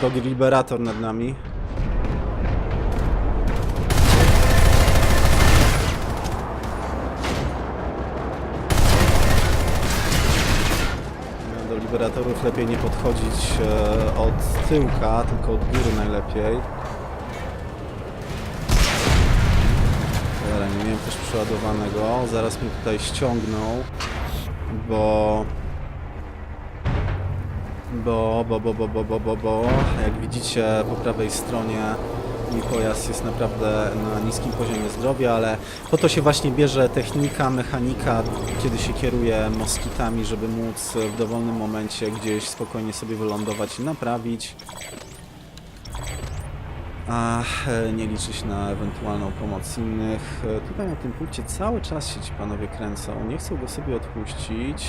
Wrogi Liberator nad nami. No, Do Liberatorów lepiej nie podchodzić e, od tyłka, tylko od góry najlepiej. Dobra, nie miałem też przeładowanego. Zaraz mnie tutaj ściągnął, bo... Bo, bo, bo, bo, bo, bo, bo, bo, jak widzicie po prawej stronie mój pojazd jest naprawdę na niskim poziomie zdrowia, ale po to się właśnie bierze technika, mechanika, kiedy się kieruje moskitami, żeby móc w dowolnym momencie gdzieś spokojnie sobie wylądować i naprawić a nie liczyć na ewentualną pomoc innych. Tutaj na tym punkcie cały czas się ci panowie kręcą. Nie chcą go sobie odpuścić.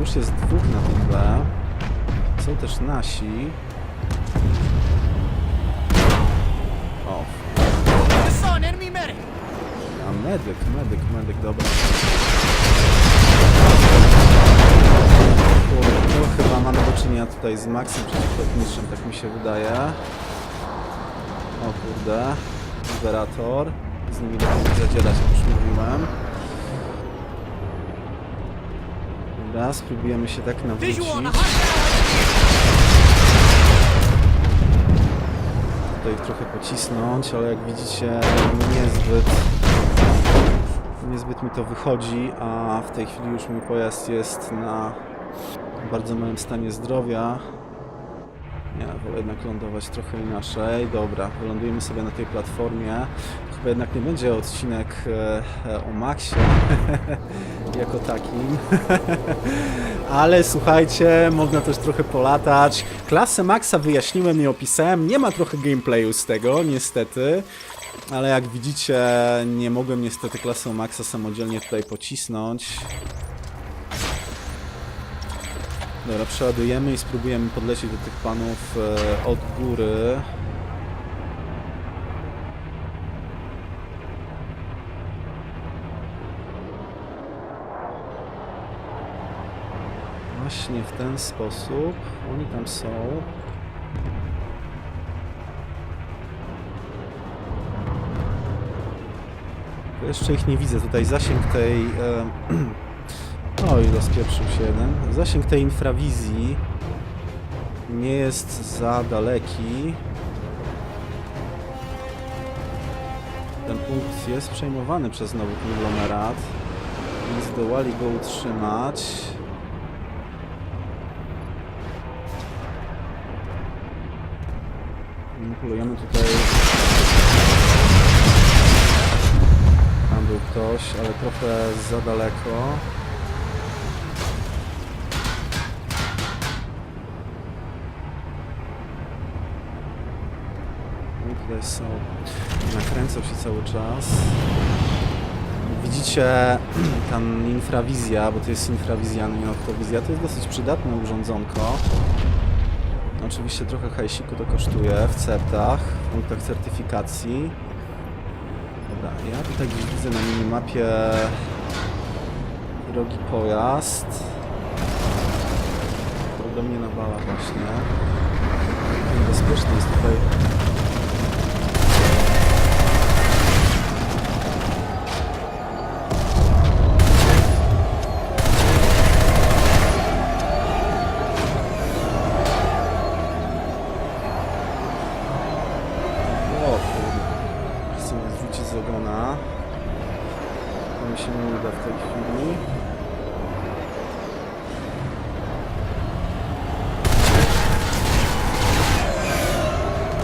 Już jest dwóch na tym B. Są też nasi. O, a medyk, medyk, medyk, dobra. To chyba mamy do czynienia tutaj z Maxem przeciwlotniczym, tak mi się wydaje. O kurde, Liberator. Z nimi lepiej zadzierać, jak już mówiłem. Dobra, spróbujemy się tak nawrócić. Tutaj trochę pocisnąć, ale jak widzicie niezbyt niezbyt mi to wychodzi, a w tej chwili już mój pojazd jest na bardzo małym stanie zdrowia. Nie, wolę jednak lądować trochę inaczej. Dobra, wylądujemy sobie na tej platformie. Chyba jednak nie będzie odcinek e, o Maxie jako takim. Ale słuchajcie, można też trochę polatać. Klasę Maxa wyjaśniłem i opisałem. Nie ma trochę gameplayu z tego, niestety. Ale jak widzicie, nie mogłem niestety klasę Maxa samodzielnie tutaj pocisnąć. Dobra, przeładujemy i spróbujemy podlecieć do tych panów e, od góry. Właśnie w ten sposób. Oni tam są. Jeszcze ich nie widzę. Tutaj zasięg tej... E, oj, rozpieprzył się jeden. Zasięg tej infrawizji nie jest za daleki. Ten punkt jest przejmowany przez nowy konglomerat, więc zdołali go utrzymać. Manipulujemy tutaj. Tam był ktoś, ale trochę za daleko. I tutaj są. Nakręcał się cały czas. Widzicie tam infrawizja, bo to jest infrawizja, a nie oktowizja. To jest dosyć przydatne urządzonko. Oczywiście trochę hajsiku to kosztuje w CEPTach, w punktach certyfikacji. Dobra, ja tutaj gdzieś widzę na minimapie drogi pojazd, mnie nawala właśnie. Niebezpieczny jest tutaj. To mi się nie uda w tej chwili.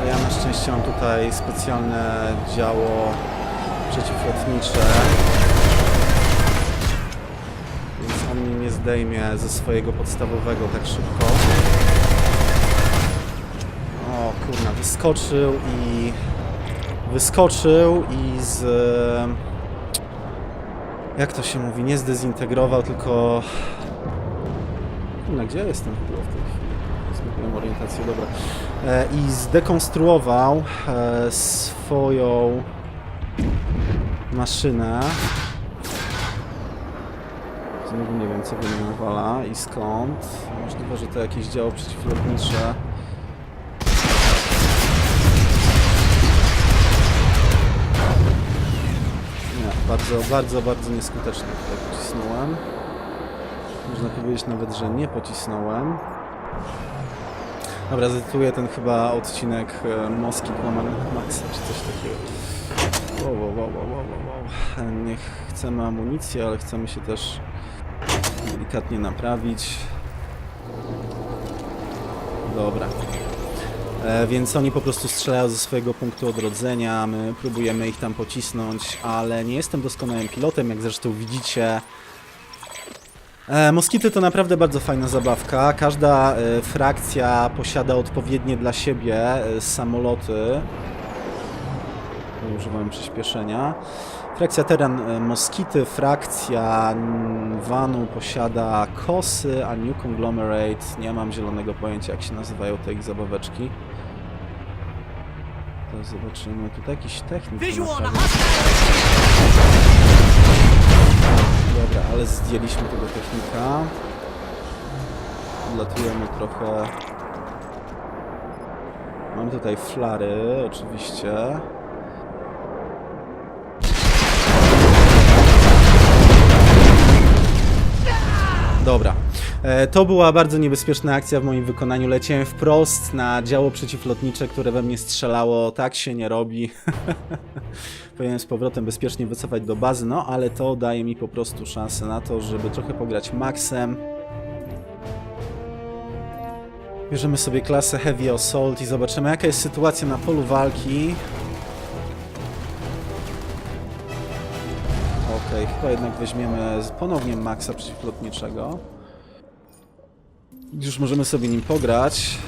A ja na szczęście mam tutaj specjalne działo przeciwlotnicze. Więc on mnie nie zdejmie ze swojego podstawowego tak szybko. O kurna, wyskoczył i... Wyskoczył i z... Jak to się mówi? Nie zdezintegrował, tylko... Kurna, gdzie ja jestem w tej chwili? Orientację, dobra. E, I zdekonstruował e, swoją maszynę. Znowu nie wiem, co nawala i skąd. Możliwe, że to jakieś działo przeciwlotnicze Bardzo, bardzo, bardzo nieskutecznie tutaj pocisnąłem. Można powiedzieć nawet, że nie pocisnąłem. Dobra, zatytułuję ten chyba odcinek e, Moski Kłamany Maxa, czy coś takiego. Wow, wow, wow, wow, wow, wow. Nie chcemy amunicji, ale chcemy się też delikatnie naprawić. Dobra. E, więc oni po prostu strzelają ze swojego punktu odrodzenia, my próbujemy ich tam pocisnąć, ale nie jestem doskonałym pilotem, jak zresztą widzicie. E, Moskity to naprawdę bardzo fajna zabawka. Każda e, frakcja posiada odpowiednie dla siebie e, samoloty. Tu Używam przyspieszenia. Frakcja Terran e, Moskity, frakcja Vanu posiada Kosy, a New Conglomerate nie mam zielonego pojęcia jak się nazywają te ich zabaweczki. To zobaczymy. Tutaj jakiś technik. Dobra, ale zdjęliśmy tego technika. Latujemy trochę. Mamy tutaj flary, oczywiście. Dobra. E, To była bardzo niebezpieczna akcja w moim wykonaniu. Leciałem wprost na działo przeciwlotnicze, które we mnie strzelało. Tak się nie robi. Powinienem z powrotem bezpiecznie wycofać do bazy, no ale to daje mi po prostu szansę na to, żeby trochę pograć Maxem. Bierzemy sobie klasę Heavy Assault i zobaczymy jaka jest sytuacja na polu walki. Okej, chyba jednak weźmiemy ponownie Maxa przeciwlotniczego. Już możemy sobie nim pograć.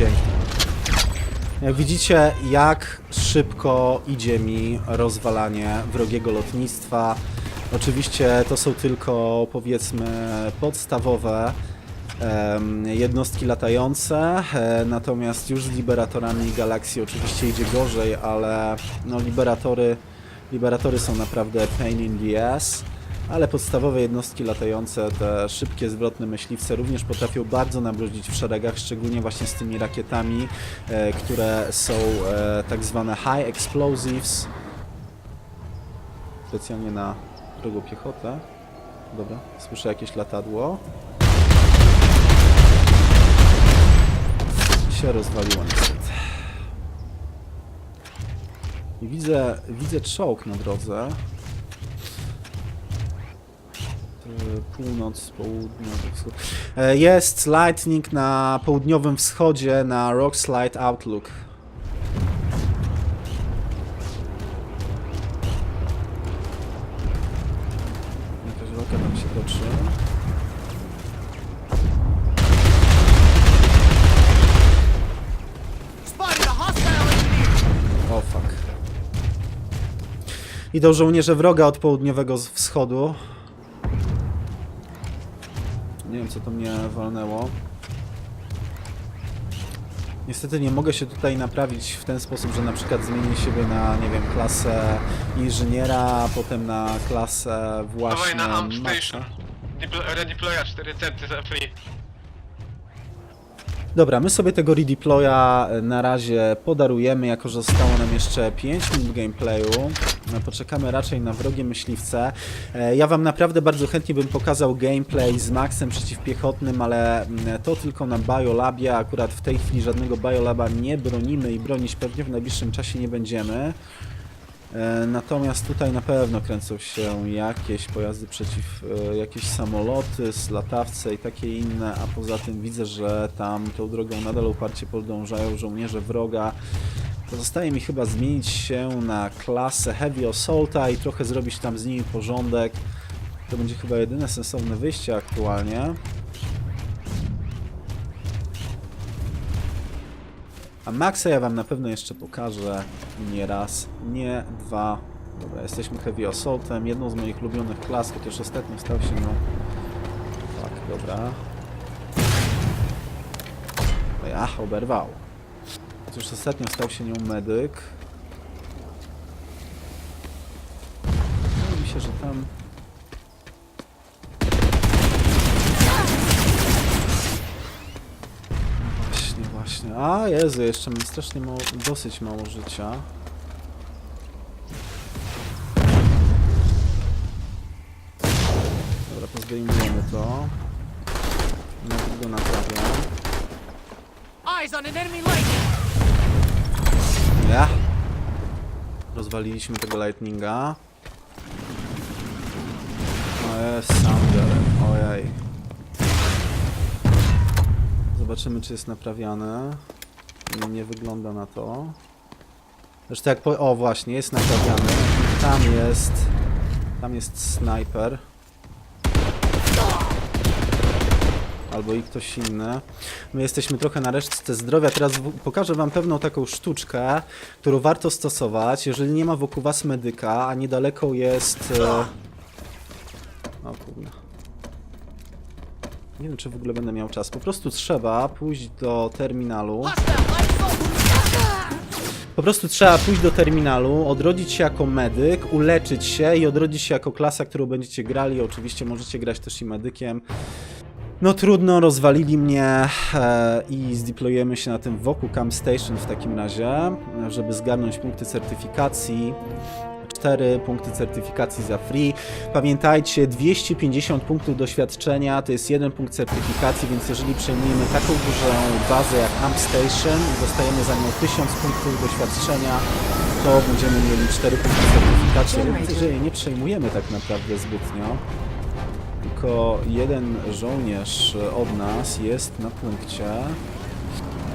No. Jak widzicie, jak szybko idzie mi rozwalanie wrogiego lotnictwa. Oczywiście to są tylko, powiedzmy, podstawowe jednostki latające, e, natomiast już z liberatorami galaksji oczywiście idzie gorzej, ale no, liberatory, liberatory są naprawdę pain in the ass. Ale podstawowe jednostki latające, te szybkie, zwrotne myśliwce również potrafią bardzo nabrudzić w szeregach, szczególnie właśnie z tymi rakietami, e, które są e, tak zwane high explosives. Specjalnie na drugą piechotę. Dobra, słyszę jakieś latadło. Się rozwaliło niestety. Widzę, widzę czołg na drodze. Y, północ, południowy wschód. E, Jest lightning na południowym wschodzie na Rockslide Outlook. Jakaś walka tam się toczy. Idą żołnierze wroga od południowego wschodu. Nie wiem co to mnie walnęło. Niestety nie mogę się tutaj naprawić w ten sposób, że na przykład zmienię siebie na, nie wiem, klasę inżyniera, a potem na klasę Dawaj właśnie na Amp. Station. Deplo- Redeploya 4 centy za free. Dobra, my sobie tego redeploya na razie podarujemy, jako że zostało nam jeszcze 5 minut gameplayu. No, Poczekamy raczej na wrogie myśliwce. E, Ja wam naprawdę bardzo chętnie bym pokazał gameplay z Maxem przeciwpiechotnym, ale mm, to tylko na Biolabie. Akurat w tej chwili żadnego Biolaba nie bronimy i bronić pewnie w najbliższym czasie nie będziemy. E, Natomiast tutaj na pewno kręcą się jakieś pojazdy przeciw, e, jakieś samoloty, latawce i takie inne, a poza tym widzę, że tam tą drogą nadal uparcie podążają żołnierze wroga. Pozostaje mi chyba zmienić się na klasę Heavy Assaulta i trochę zrobić tam z nimi porządek. To będzie chyba jedyne sensowne wyjście aktualnie. A Maxa ja wam na pewno jeszcze pokażę nie raz, nie dwa. Dobra, jesteśmy Heavy Assaultem, jedną z moich ulubionych klas, chociaż ostatnio stał się no... Tak, dobra. Ja, oberwał. Chociaż ostatnio stał się nią medyk. Wydaje mi się, że tam... A Jezu, jeszcze mam strasznie mało, dosyć mało życia. Dobra, pozbejmujemy to. Najpierw go naprawiam. Ja. Rozwaliliśmy tego lightninga. O jest. Ojej. Zobaczymy czy jest naprawiany. Nie, wygląda na to. Zresztą jak po... O właśnie, jest naprawiany. Tam jest... Tam jest snajper. albo i ktoś inny. My jesteśmy trochę na resztce zdrowia. Teraz pokażę Wam pewną taką sztuczkę, którą warto stosować, jeżeli nie ma wokół Was medyka, a niedaleko jest... E... O. Nie wiem, czy w ogóle będę miał czas. Po prostu trzeba pójść do terminalu. Po prostu trzeba pójść do terminalu, odrodzić się jako medyk, uleczyć się i odrodzić się jako klasa, którą będziecie grali. Oczywiście możecie grać też i medykiem. No trudno, rozwalili mnie e, i zdeployujemy się na tym wokół Camp Station w takim razie, żeby zgarnąć punkty certyfikacji. 4 punkty certyfikacji za free. Pamiętajcie, 250 punktów doświadczenia to jest jeden punkt certyfikacji, więc jeżeli przejmujemy taką dużą bazę jak Amp Station i dostajemy za nią 1000 punktów doświadczenia, to będziemy mieli 4 punkty certyfikacji. Że jej nie przejmujemy tak naprawdę zbytnio. Tylko jeden żołnierz od nas jest na punkcie,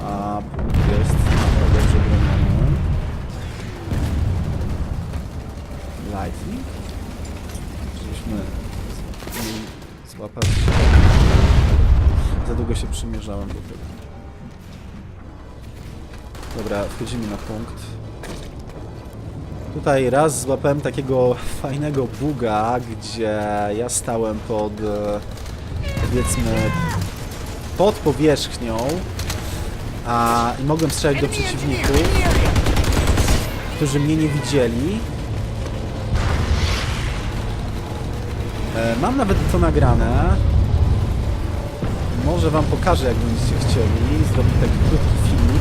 a punkt jest Lightning? Żebyśmy z- złapać. Za długo się przymierzałem do tego. Dobra, wchodzimy na punkt. Tutaj raz złapałem takiego fajnego buga, gdzie ja stałem pod, e, powiedzmy, pod powierzchnią a, i mogłem strzelać do przeciwników, którzy mnie nie widzieli. Mam nawet to nagrane. Może wam pokażę, jak będziecie chcieli. Zrobić taki krótki film.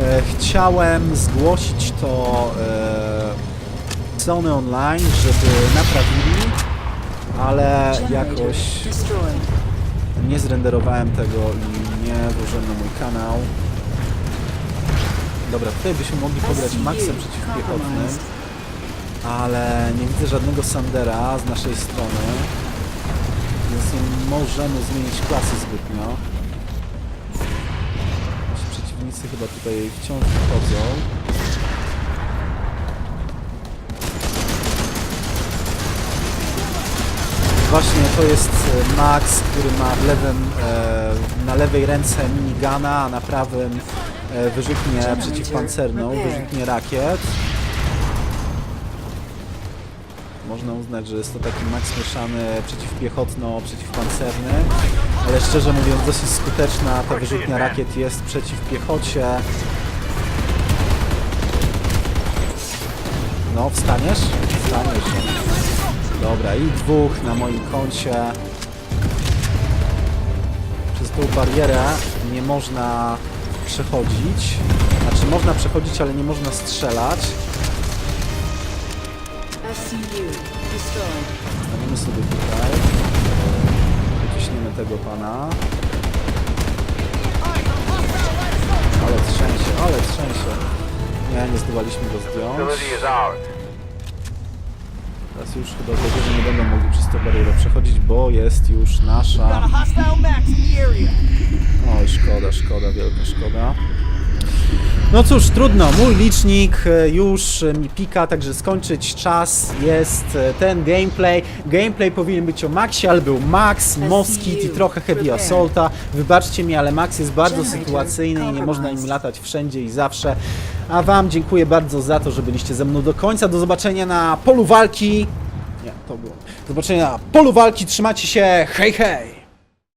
E, chciałem zgłosić to e, Sony Online, żeby naprawili, ale jakoś nie zrenderowałem tego i nie włożyłem na mój kanał. Dobra, tutaj byśmy mogli pograć Maxem przeciwpiechotnym, ale nie widzę żadnego Sandera z naszej strony, więc nie możemy zmienić klasy zbytnio. Nasi przeciwnicy chyba tutaj wciąż wychodzą. Właśnie to jest e, Max, który ma w lewym, e, na lewej ręce minigana, a na prawym e, wyrzutnię przeciwpancerną, wyrzutnię rakiet. Można uznać, że jest to taki Max mieszany przeciwpiechotno-przeciwpancerny, ale szczerze mówiąc dosyć skuteczna ta wyrzutnia rakiet jest przeciw piechocie. No, wstaniesz? Wstaniesz. Dobra, i dwóch na moim koncie. Przez tą barierę nie można przechodzić. Znaczy można przechodzić, ale nie można strzelać. Destroyed. Staniemy sobie tutaj. Wyciśniemy tego pana. Ale trzęsie, ale trzęsie. Nie, nie zdołaliśmy go zdjąć. Facility is ours. Teraz już chyba żołnierze nie będą mogli przez tę barierę przechodzić, bo jest już nasza. Oj, szkoda, szkoda, wielka szkoda. No cóż, trudno, mój licznik e, już e, mi pika, także skończyć czas jest e, ten gameplay. Gameplay powinien być o Maxie, ale był Max, Moskit i trochę Heavy Assaulta. Wybaczcie mi, ale Max jest bardzo sytuacyjny i nie można im latać wszędzie i zawsze. A wam dziękuję bardzo za to, że byliście ze mną do końca. Do zobaczenia na polu walki. Nie, to było. Do zobaczenia na polu walki, trzymajcie się, hej hej!